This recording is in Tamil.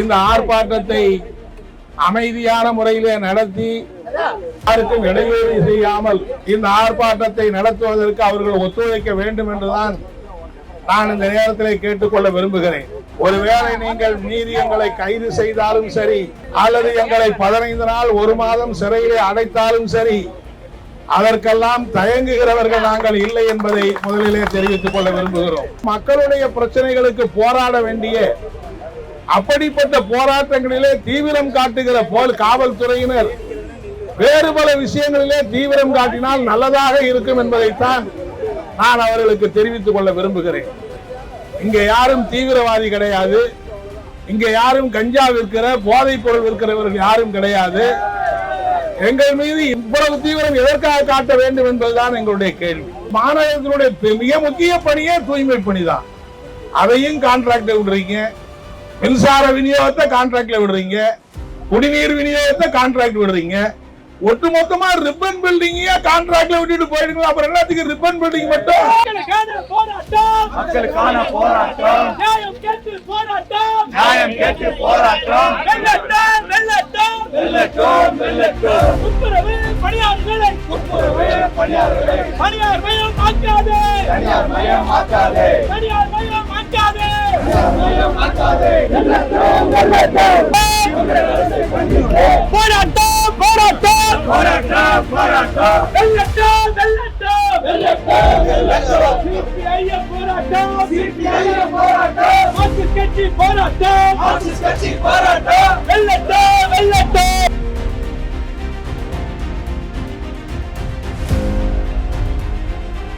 இந்த ஆர்ப்பாட்டத்தை அமைதியான முறையிலே நடத்தி யாருக்கும் இடையூறு செய்யாமல் இந்த ஆர்ப்பாட்டத்தை நடத்துவதற்கு அவர்கள் ஒத்துழைக்க வேண்டும் என்றுதான் நான் இந்த நேரத்தில் கேட்டுக்கொள்ள விரும்புகிறேன். ஒருவேளை நீங்கள் மீறி எங்களை கைது செய்தாலும் சரி அல்லது எங்களை பதினைந்து நாள் ஒரு மாதம் சிறையிலே அடைத்தாலும் சரி அதற்கெல்லாம் தயங்குகிறவர்கள் நாங்கள் இல்லை என்பதை முதலிலே தெரிவித்துக் கொள்ள விரும்புகிறோம். மக்களுடைய பிரச்சனைகளுக்கு போராட வேண்டிய அப்படிப்பட்ட போராட்டங்களிலே தீவிரம் காட்டுகிற போல் காவல்துறையினர் வேறு பல விஷயங்களிலே தீவிரம் காட்டினால் நல்லதாக இருக்கும் என்பதைத்தான் நான் அவர்களுக்கு தெரிவித்துக் கொள்ள விரும்புகிறேன். இங்க யாரும் தீவிரவாதி கிடையாது. இங்க யாரும் கஞ்சா விற்கிற போதைப் பொருள் விற்கிறவர்கள் யாரும் கிடையாது. எங்கள் மீது இவ்வளவு தீவிரம் எதற்காக காட்ட வேண்டும் என்பதுதான் எங்களுடைய கேள்வி. மாநகரத்தினுடைய மிக முக்கிய பணியே தூய்மை பணிதான். அதையும் கான்ட்ராக்ட் விடுறீங்க. மின்சார விநியோகத்தை கான்ட்ராக்ட்ல விடுறீங்க. குடிநீர் விநியோகத்தை கான்ட்ராக்ட் விடுறீங்க. ஒட்டுமொத்தமா ரிப்பன் பில்டிங் கான்ட்ராக்ட்ல விட்டுட்டு போயிடுங்க அப்புறம் எல்லாத்துக்கும் ரிப்பன் பில்டிங் மட்டும்? மக்களுக்கான போராட்டம். நியாயம் கேட்டு போராட்டம். நியாயம் கேட்டு போராட்டம் வெள்ளட்டம் வெள்ளட்டம் வெல்லட்டும் வெல்லட்டும். துப்புரவு பணியாளர்களை துப்புரவு பணியாளர்களை பணியார் மயம் மாற்றாதே. தனியார் மயம் ஆக்காதே தனியார் மயம் ஆக்காதே போராட்டம் போராட்டம். போராட்டம் போராட்டம். வெள்ளட்டம் வெள்ளட்டம் வெல்லட்டும் வெல்லட்டும். சிபிஐ போராட்டம். சிபிஐ போராட்டம். மாற்றுக் கட்சி போராட்டம். மார்க்சிஸ்ட் கட்சி போராட்டம்.